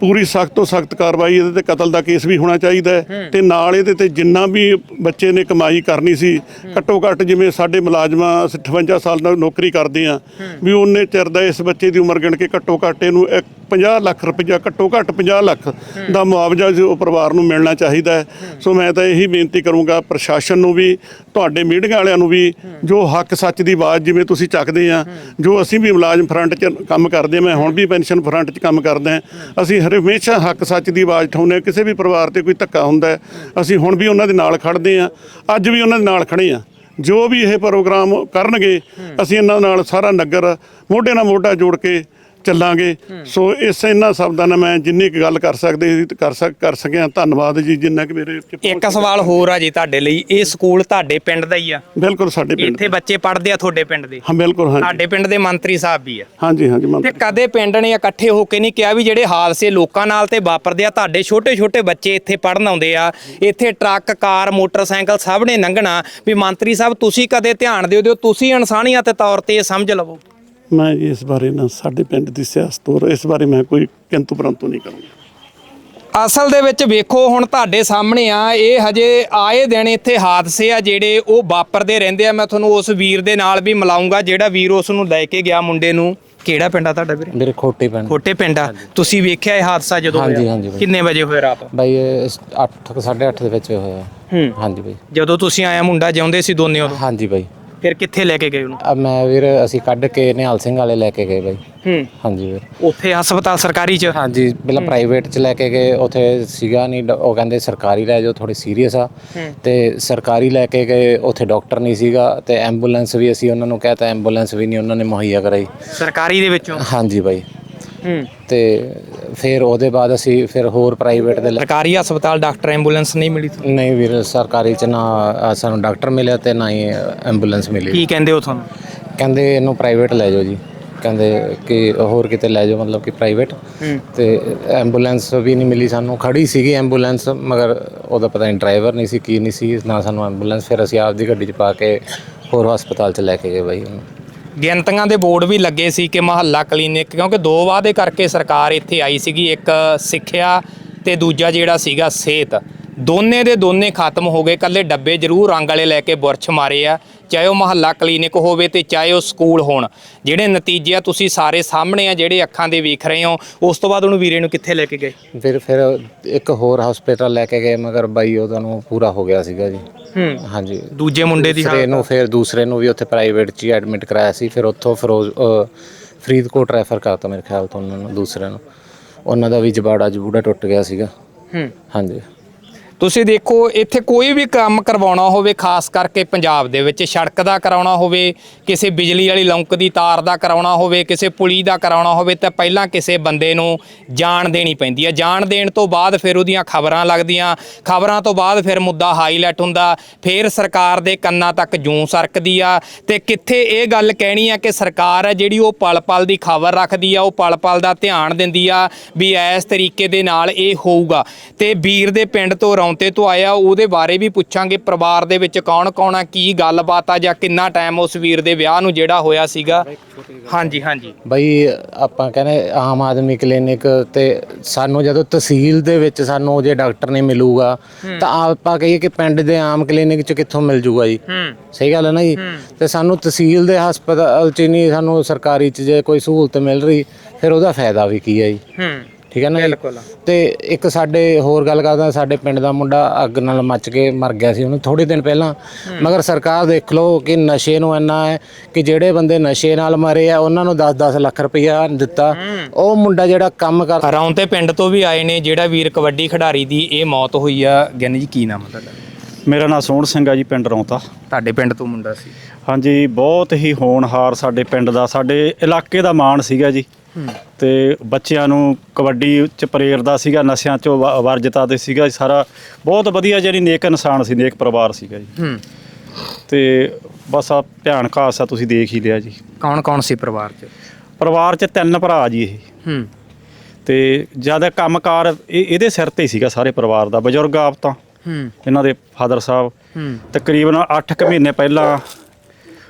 B: ਪੂਰੀ ਸਖਤ ਤੋਂ ਸਖਤ ਕਾਰਵਾਈ ਇਹਦੇ ਤੇ ਕਤਲ ਦਾ ਕੇਸ ਵੀ ਹੋਣਾ ਚਾਹੀਦਾ ਤੇ ਨਾਲ ਇਹਦੇ ਤੇ ਜਿੰਨਾ ਵੀ ਬੱਚੇ ਨੇ ਕਮਾਈ ਕਰਨੀ ਸੀ ਘੱਟੋ ਘੱਟ ਜਿਵੇਂ ਸਾਡੇ ਮੁਲਾਜ਼ਮਾਂ ਅਸੀਂ 58 ਸਾਲ ਦਾ ਨੌਕਰੀ ਕਰਦੇ ਆ ਵੀ ਉਹਨੇ ਚਿਰ ਦਾ ਇਸ ਬੱਚੇ ਦੀ ਉਮਰ ਗਿਣ ਕੇ ਘੱਟੋ ਘੱਟ ਇਹਨੂੰ ਇੱਕ 50 ਲੱਖ ਰੁਪਈਆ ਘੱਟੋ ਘੱਟ 50 ਲੱਖ ਦਾ ਮੁਆਵਜ਼ਾ ਜੋ ਪਰਿਵਾਰ ਨੂੰ ਮਿਲਣਾ ਚਾਹੀਦਾ ਹੈ। ਸੋ ਮੈਂ ਤਾਂ ਇਹੀ ਬੇਨਤੀ ਕਰੂੰਗਾ ਪ੍ਰਸ਼ਾਸਨ ਨੂੰ ਵੀ ਤੁਹਾਡੇ ਮੀਡੀਆ ਵਾਲਿਆਂ ਨੂੰ ਵੀ ਜੋ ਹੱਕ ਸੱਚ ਦੀ ਆਵਾਜ਼ ਜਿਵੇਂ ਤੁਸੀਂ ਚੱਕਦੇ ਆ ਜੋ ਅਸੀਂ ਵੀ ਮੁਲਾਜ਼ਮ ਫਰੰਟ 'ਚ ਕੰਮ ਕਰਦੇ ਹਾਂ, ਮੈਂ ਹੁਣ ਵੀ ਪੈਨਸ਼ਨ ਫਰੰਟ 'ਚ ਕੰਮ ਕਰਦਾ ਅਸੀਂ ਹਮੇਸ਼ਾ ਹੱਕ ਸੱਚ ਦੀ ਆਵਾਜ਼ ਉਠਾਉਂਦੇ ਹਾਂ। ਕਿਸੇ ਵੀ ਪਰਿਵਾਰ ਤੇ ਕੋਈ ਧੱਕਾ ਹੁੰਦਾ ਅਸੀਂ ਹੁਣ ਵੀ ਉਹਨਾਂ ਦੇ ਨਾਲ ਖੜਦੇ ਆ ਅੱਜ ਵੀ ਉਹਨਾਂ ਦੇ ਨਾਲ ਖੜੇ ਆ ਜੋ ਵੀ ਇਹ ਪ੍ਰੋਗਰਾਮ ਕਰਨਗੇ ਅਸੀਂ ਇਹਨਾਂ ਨਾਲ ਸਾਰਾ ਨਗਰ ਮੋਢੇ ਨਾਲ ਮੋਢਾ ਜੋੜ ਕੇ ਚੱਲਾਂਗੇ। ਸੋ ਇਸ ਇਹਨਾਂ ਸ਼ਬਦਾਂ ਨਾਲ ਮੈਂ ਜਿੰਨੀ ਕੁ ਗੱਲ ਕਰ ਸਕਦੇ ਸੀ ਤੇ ਕਰ ਸਕ ਕਰ ਸਕਿਆ। ਧੰਨਵਾਦ ਜੀ ਜਿੰਨਾ ਕਿ ਮੇਰੇ
A: ਇੱਕ ਸਵਾਲ ਹੋਰ ਆ ਜੀ ਤੁਹਾਡੇ ਲਈ। ਇਹ ਸਕੂਲ ਤੁਹਾਡੇ ਪਿੰਡ ਦਾ ਹੀ ਆ।
B: ਬਿਲਕੁਲ ਸਾਡੇ ਪਿੰਡ
A: ਇੱਥੇ ਬੱਚੇ ਪੜ੍ਹਦੇ ਆ ਤੁਹਾਡੇ ਪਿੰਡ ਦੇ?
B: ਹਾਂ ਬਿਲਕੁਲ ਹਾਂਜੀ।
A: ਤੁਹਾਡੇ ਪਿੰਡ ਦੇ ਮੰਤਰੀ ਸਾਹਿਬ ਵੀ ਆ।
B: ਹਾਂਜੀ ਹਾਂਜੀ
A: ਤੇ
B: ਮੰਤਰੀ
A: ਕਦੇ ਪਿੰਡ ਨੇ ਇਕੱਠੇ ਹੋ ਕੇ ਨਹੀਂ ਕਿਹਾ ਵੀ ਜਿਹੜੇ ਹਾਦਸੇ ਲੋਕਾਂ ਨਾਲ ਤੇ ਵਾਪਰਦੇ ਆ ਤੁਹਾਡੇ ਛੋਟੇ ਛੋਟੇ ਬੱਚੇ ਇੱਥੇ ਪੜਨ ਆਉਂਦੇ ਆ ਇੱਥੇ ਟਰੱਕ ਕਾਰ ਮੋਟਰਸਾਈਕਲ ਸਭ ਨੇ ਲੰਘਣਾ ਵੀ ਮੰਤਰੀ ਸਾਹਿਬ ਤੁਸੀਂ ਕਦੇ ਧਿਆਨ ਦਿਓ ਦਿਓ ਤੁਸੀਂ ਇਨਸਾਨੀਅਤ ਦੇ ਤੌਰ ਤੇ ਸਮਝ ਲਵੋ।
B: ਮੈਂ ਇਸ ਬਾਰੇ ਨਾ ਸਾਡੇ ਪਿੰਡ ਦੀ ਸਿਆਸਤ ਔਰ ਇਸ ਬਾਰੇ ਮੈਂ ਕੋਈ ਕਿੰਤੂ ਪਰੰਤੂ ਨਹੀਂ ਕਰੂੰਗਾ।
A: ਅਸਲ ਦੇ ਵਿੱਚ ਵੇਖੋ ਹੁਣ ਤੁਹਾਡੇ ਸਾਹਮਣੇ ਆ ਇਹ ਹਜੇ ਆਏ ਦਿਨ ਇੱਥੇ ਹਾਦਸੇ ਆ ਜਿਹੜੇ ਉਹ ਵਾਪਰਦੇ ਰਹਿੰਦੇ ਆ। ਮੈਂ ਤੁਹਾਨੂੰ ਉਸ ਵੀਰ ਦੇ ਨਾਲ ਵੀ ਮਿਲਾਉਂਗਾ ਜਿਹੜਾ ਵੀਰ ਉਸ ਨੂੰ ਲੈ ਕੇ ਗਿਆ ਮੁੰਡੇ ਨੂੰ। ਕਿਹੜਾ ਪਿੰਡ ਆ ਤੁਹਾਡਾ ਵੀਰੇ?
C: ਮੇਰੇ ਖੋਟੇ ਪਿੰਡ।
A: ਛੋਟੇ ਪਿੰਡ ਆ। ਤੁਸੀਂ ਵੇਖਿਆ ਇਹ ਹਾਦਸਾ ਜਦੋਂ
C: ਹਾਂਜੀ,
A: ਹੋਇਆ?
C: ਹਾਂਜੀ ਬਾਈ।
A: ਕਿੰਨੇ ਵਜੇ ਹੋਇਆ ਰਾਤ?
C: ਬਾਈ 8 8:30 ਦੇ ਵਿੱਚ ਹੋਇਆ।
A: ਹੂੰ।
C: ਹਾਂਜੀ ਬਾਈ।
A: ਜਦੋਂ ਤੁਸੀਂ ਆਇਆ ਮੁੰਡਾ ਜਿਉਂਦੇ ਸੀ ਦੋਨੇ ਉਦੋਂ?
C: ਹਾਂਜੀ ਬਾਈ।
A: ਫਿਰ ਕਿੱਥੇ ਲੈ ਕੇ ਗਏ ਉਹਨੂੰ?
C: ਅਬ ਮੈਂ ਵੀਰ ਅਸੀਂ ਕੱਢ ਕੇ ਨਿਹਾਲ ਸਿੰਘ ਵਾਲੇ ਲੈ ਕੇ ਗਏ ਬਾਈ।
A: ਹੂੰ।
C: ਹਾਂਜੀ ਵੀਰ।
A: ਉੱਥੇ ਹਸਪਤਾਲ ਸਰਕਾਰੀ ਚ?
C: ਹਾਂਜੀ ਪਹਿਲਾਂ ਪ੍ਰਾਈਵੇਟ ਚ ਲੈ ਕੇ ਗਏ ਉੱਥੇ ਸੀਗਾ ਨਹੀਂ ਡ- ਉਹ ਕਹਿੰਦੇ ਸਰਕਾਰੀ ਲੈ ਜਾਓ ਥੋੜੀ ਸੀਰੀਅਸ ਆ। ਤੇ ਸਰਕਾਰੀ ਲੈ ਕੇ ਗਏ ਉੱਥੇ ਡਾਕਟਰ ਨਹੀਂ ਸੀਗਾ ਤੇ ਐਂਬੂਲੈਂਸ ਵੀ ਅਸੀਂ ਉਹਨਾਂ ਨੂੰ ਕਹਿਤਾ ਐਂਬੂਲੈਂਸ ਵੀ ਨਹੀਂ ਉਹਨਾਂ ਨੇ ਮੁਹੱਈਆ ਕਰਾਈ।
A: ਸਰਕਾਰੀ ਦੇ ਵਿੱਚੋਂ?
C: ਹਾਂਜੀ ਬਾਈ। ਤੇ ਫਿਰ ਉਹਦੇ ਬਾਅਦ ਅਸੀਂ ਫਿਰ ਹੋਰ ਪ੍ਰਾਈਵੇਟ ਦੇ ਲੈ-
A: ਸਰਕਾਰੀ ਹਸਪਤਾਲ ਡਾਕਟਰ ਐਂਬੂਲੈਂਸ ਨਹੀਂ ਮਿਲੀ ਤੁਹਾਨੂੰ?
C: ਨਹੀਂ ਵੀਰ ਸਰਕਾਰੀ ਚ ਨਾ ਅ, ਸਾਨੂੰ ਡਾਕਟਰ ਮਿਲਿਆ ਤੇ ਨਾ ਹੀ ਐਂਬੂਲੈਂਸ ਮਿਲੀ।
A: ਕੀ ਕਹਿੰਦੇ ਹੋ ਤੁਹਾਨੂੰ?
C: ਕਹਿੰਦੇ ਇਹਨੂੰ ਪ੍ਰਾਈਵੇਟ ਲੈ ਜਾਓ ਜੀ। ਕਹਿੰਦੇ ਕਿ ਹੋਰ ਕਿਤੇ ਲੈ ਜਾਓ ਮਤਲਬ ਕਿ ਪ੍ਰਾਈਵੇਟ ਤੇ ਐਂਬੂਲੈਂਸ ਵੀ ਨਹੀਂ ਮਿਲੀ ਸਾਨੂੰ। ਖੜੀ ਸੀਗੀ ਐਂਬੂਲੈਂਸ ਮਗਰ ਉਹਦਾ ਪਤਾ ਨਹੀਂ ਡਰਾਈਵਰ ਨਹੀਂ ਸੀ ਕੀ ਨਹੀਂ ਸੀ। ਨਾ ਸਾਨੂੰ ਐਂਬੂਲੈਂਸ ਫਿਰ ਅਸੀਂ ਆਪਦੀ ਗੱਡੀ 'ਚ ਪਾ ਕੇ ਹੋਰ ਹਸਪਤਾਲ 'ਚ ਲੈ ਕੇ ਗਏ ਬਾਈ ਉਹਨੂੰ।
A: ਗਿਣਤੀਆਂ ਦੇ ਬੋਰਡ ਵੀ ਲੱਗੇ ਸੀ ਕਿ ਮਹੱਲਾ ਕਲੀਨਿਕ, ਕਿਉਂਕਿ ਦੋ ਵਾਅਦੇ ਕਰਕੇ ਸਰਕਾਰ ਇੱਥੇ ਆਈ ਸੀਗੀ, ਇੱਕ ਸਿੱਖਿਆ ਤੇ ਦੂਜਾ ਜਿਹੜਾ ਸੀਗਾ ਸਿਹਤ। ਦੋਨੇ ਦੇ ਦੋਨੇ ਖਤਮ ਹੋ ਗਏ ਕੱਲੇ ਡੱਬੇ ਜ਼ਰੂਰ ਰੰਗ ਵਾਲੇ ਲੈ ਕੇ ਬੁਰਛ ਮਾਰੇ ਆ। ਚਾਹੇ ਉਹ ਮਹੱਲਾ ਕਲੀਨਿਕ ਹੋਵੇ ਤੇ ਚਾਹੇ ਉਹ ਸਕੂਲ ਹੋਣ ਜਿਹੜੇ ਨਤੀਜੇ ਆ ਤੁਸੀਂ ਸਾਰੇ ਸਾਹਮਣੇ ਆ ਜਿਹੜੇ ਅੱਖਾਂ ਦੇ ਵੇਖ ਰਹੇ ਹੋ ਉਸ ਤੋਂ ਬਾਅਦ ਉਹਨੂੰ ਵੀਰੇ ਨੂੰ ਕਿੱਥੇ ਲੈ ਕੇ ਗਏ?
C: ਫਿਰ ਫਿਰ ਇੱਕ ਹੋਰ ਹਸਪੀਟਲ ਲੈ ਕੇ ਗਏ ਮਗਰ ਬਾਈ ਉਹਦਾ ਨੂੰ ਪੂਰਾ ਹੋ ਗਿਆ ਸੀਗਾ ਜੀ।
A: ਹੂੰ।
C: ਹਾਂਜੀ।
A: ਦੂਜੇ ਮੁੰਡੇ ਦੀ
C: ਦੂਸਰੇ ਨੂੰ ਫਿਰ ਦੂਸਰੇ ਨੂੰ ਵੀ ਉੱਥੇ ਪ੍ਰਾਈਵੇਟ 'ਚ ਐਡਮਿਟ ਕਰਾਇਆ ਸੀ ਫਿਰ ਉੱਥੋਂ ਫਿਰੋਜ਼ ਅ, ਫਰੀਦਕੋਟ ਰੈਫਰ ਕਰਤਾ ਮੇਰੇ ਖਿਆਲ ਤੋਂ ਉਹਨਾਂ ਨੂੰ ਦੂਸਰੇ ਨੂੰ। ਉਹਨਾਂ ਦਾ ਵੀ ਜਬਾੜਾ ਜਬੂੜਾ ਟੁੱਟ ਗਿਆ ਸੀਗਾ।
A: ਹੂੰ।
C: ਹਾਂਜੀ।
A: ਤੁਸੀਂ ਦੇਖੋ, ਇੱਥੇ ਕੋਈ ਵੀ ਕੰਮ ਕਰਵਾਉਣਾ ਹੋਵੇ, ਖਾਸ ਕਰਕੇ ਪੰਜਾਬ ਦੇ ਵਿੱਚ, ਸੜਕ ਦਾ ਕਰਾਉਣਾ ਹੋਵੇ, ਕਿਸੇ ਬਿਜਲੀ ਵਾਲੀ ਲੌਂਕ ਦੀ ਤਾਰ ਦਾ ਕਰਾਉਣਾ ਹੋਵੇ, ਕਿਸੇ ਪੁਲੀ ਦਾ ਕਰਾਉਣਾ ਹੋਵੇ, ਤਾਂ ਪਹਿਲਾਂ ਕਿਸੇ ਬੰਦੇ ਨੂੰ ਜਾਣ ਦੇਣੀ ਪੈਂਦੀ ਹੈ ਜਾਣ ਦੇਣ ਤੋਂ ਬਾਅਦ ਫਿਰ ਉਹਦੀਆਂ ਖਬਰਾਂ ਲੱਗਦੀਆਂ। ਖਬਰਾਂ ਤੋਂ ਬਾਅਦ ਫਿਰ ਮੁੱਦਾ ਹਾਈਲਾਈਟ ਹੁੰਦਾ। ਫਿਰ ਸਰਕਾਰ ਦੇ ਕੰਨਾਂ ਤੱਕ ਜੂੰ ਸਰਕਦੀ ਆ। ਤੇ ਕਿੱਥੇ ਇਹ ਗੱਲ ਕਹਿਣੀ ਆ ਕਿ ਸਰਕਾਰ ਹੈ ਜਿਹੜੀ ਉਹ ਪਲ-ਪਲ ਦੀ ਖਬਰ ਰੱਖਦੀ ਆ, ਉਹ ਪਲ-ਪਲ ਦਾ ਧਿਆਨ ਦਿੰਦੀ ਆ ਵੀ ਇਸ ਤਰੀਕੇ ਦੇ ਨਾਲ ਇਹ ਹੋਊਗਾ। ਤੇ ਵੀਰ ਦੇ ਪਿੰਡ ਤੋਂ ਰੌਂਤੇ ਤੋਂ ਆਇਆ ਉਹਦੇ ਬਾਰੇ ਵੀ ਪੁੱਛਾਂਗੇ ਪਰਿਵਾਰ ਦੇ ਵਿੱਚ ਕੌਣ-ਕੌਣ ਆ ਕੀ ਗੱਲਬਾਤ ਆ ਜਾਂ ਕਿੰਨਾ ਟਾਈਮ ਉਸ ਵੀਰ ਦੇ ਵਿਆਹ ਨੂੰ ਜਿਹੜਾ ਹੋਇਆ ਸੀਗਾ। ਹਾਂਜੀ ਹਾਂਜੀ।
C: ਬਈ ਆਪਾਂ ਕਹਿੰਦੇ ਆਮ ਆਦਮੀ ਕਲੀਨਿਕ ਤੇ ਸਾਨੂੰ ਜਦੋਂ ਤਹਿਸੀਲ ਦੇ ਵਿੱਚ ਸਾਨੂੰ ਜੇ ਡਾਕਟਰ ਨਹੀਂ ਮਿਲੂਗਾ ਤਾਂ ਆਪਾਂ ਕਹੀਏ ਕਿ ਪਿੰਡ ਦੇ ਆਮ ਕਲੀਨਿਕ 'ਚ ਕਿੱਥੋਂ ਮਿਲ ਜੂਗਾ ਜੀ। ਸਹੀ ਗੱਲ ਹੈ ਨਾ ਜੀ? ਤੇ ਸਾਨੂੰ ਤਹਿਸੀਲ ਦੇ ਹਸਪਤਾਲ 'ਚ ਨਹੀਂ ਸਾਨੂੰ ਸਰਕਾਰੀ 'ਚ ਜੇ ਕੋਈ ਸਹੂਲਤ ਮਿਲ ਰਹੀ ਫਿਰ ਉਹਦਾ ਫਾਇਦਾ ਵੀ ਕੀ ਹੈ ਜੀ?
A: ਹੂੰ।
C: ਠੀਕ ਹੈ ਨਾ ਜੀ?
A: ਬਿਲਕੁਲ।
C: ਤੇ ਇੱਕ ਸਾਡੇ ਹੋਰ ਗੱਲ ਕਰਦਾ ਸਾਡੇ ਪਿੰਡ ਦਾ ਮੁੰਡਾ ਅੱਗ ਨਾਲ ਮੱਚ ਕੇ ਮਰ ਗਿਆ ਸੀ ਉਹਨੂੰ ਥੋੜੇ ਦਿਨ ਪਹਿਲਾਂ। ਮਗਰ ਸਰਕਾਰ ਦੇਖ ਲਓ ਕਿ ਨਸ਼ੇ ਨੂੰ ਇੰਨਾ ਹੈ ਕਿ ਜਿਹੜੇ ਬੰਦੇ ਨਸ਼ੇ ਨਾਲ ਮਰੇ ਆ ਉਹਨਾਂ ਨੂੰ 10-10 ਲੱਖ ਰੁਪਇਆ ਦਿੱਤਾ। ਉਹ ਮੁੰਡਾ ਜਿਹੜਾ ਕੰਮ ਕਰ
A: ਰੌਂਤੇ ਪਿੰਡ ਤੋਂ ਵੀ ਆਏ ਨੇ ਜਿਹੜਾ ਵੀਰ ਕਬੱਡੀ ਖਿਡਾਰੀ ਦੀ ਇਹ ਮੌਤ ਹੋਈ ਆ। ਗਿਆਨੀ ਜੀ ਕੀ ਨਾਮ ਆ ਤੁਹਾਡਾ?
D: ਮੇਰਾ ਨਾਮ ਸੋਹਣ ਸਿੰਘ ਆ ਜੀ ਪਿੰਡ ਰੌਂਤਾ।
A: ਤੁਹਾਡੇ ਪਿੰਡ ਤੋਂ ਮੁੰਡਾ ਸੀ।
D: ਹਾਂਜੀ ਬਹੁਤ ਹੀ ਹੋਣਹਾਰ ਸਾਡੇ ਪਿੰਡ ਦਾ ਸਾਡੇ ਇਲਾਕੇ ਦਾ ਮਾਣ ਸੀਗਾ ਜੀ। ਤੇ ਬੱਚਿਆਂ ਨੂੰ ਕਬੱਡੀ ਚ ਪ੍ਰੇਰਦਾ ਸੀਗਾ ਨਸ਼ਿਆਂ ਚੋਂ ਵ- ਵਰਜਤਾ ਦੇ ਸੀਗਾ ਸਾਰਾ। ਬਹੁਤ ਵਧੀਆ ਜਿਹੜੀ ਨੇਕ ਇਨਸਾਨ ਸੀ ਨੇਕ ਪਰਿਵਾਰ ਸੀਗਾ ਜੀ।
A: ਹੂੰ।
D: ਤੇ ਬਸ ਆ ਭਿਆਨ ਹਾਦਸਾ ਤੁਸੀਂ ਦੇਖ ਹੀ ਲਿਆ ਜੀ।
A: ਕੌਣ ਕੌਣ ਸੀ ਪਰਿਵਾਰ 'ਚ?
D: ਪਰਿਵਾਰ ਚ ਤਿੰਨ ਭਰਾ ਜੀ ਇਹ।
A: ਹੂੰ।
D: ਤੇ ਜ਼ਿਆਦਾ ਕੰਮਕਾਰ ਇਹ ਇਹਦੇ ਸਿਰ ਤੇ ਹੀ ਸੀਗਾ ਸਾਰੇ ਪਰਿਵਾਰ ਦਾ ਬਜ਼ੁਰਗ ਆਪ ਤਾਂ।
A: ਹੂੰ।
D: ਇਹਨਾਂ ਦੇ ਫਾਦਰ ਸਾਹਿਬ।
A: ਹੂੰ।
D: ਤਕਰੀਬਨ 8 ਕੁ ਮਹੀਨੇ ਪਹਿਲਾਂ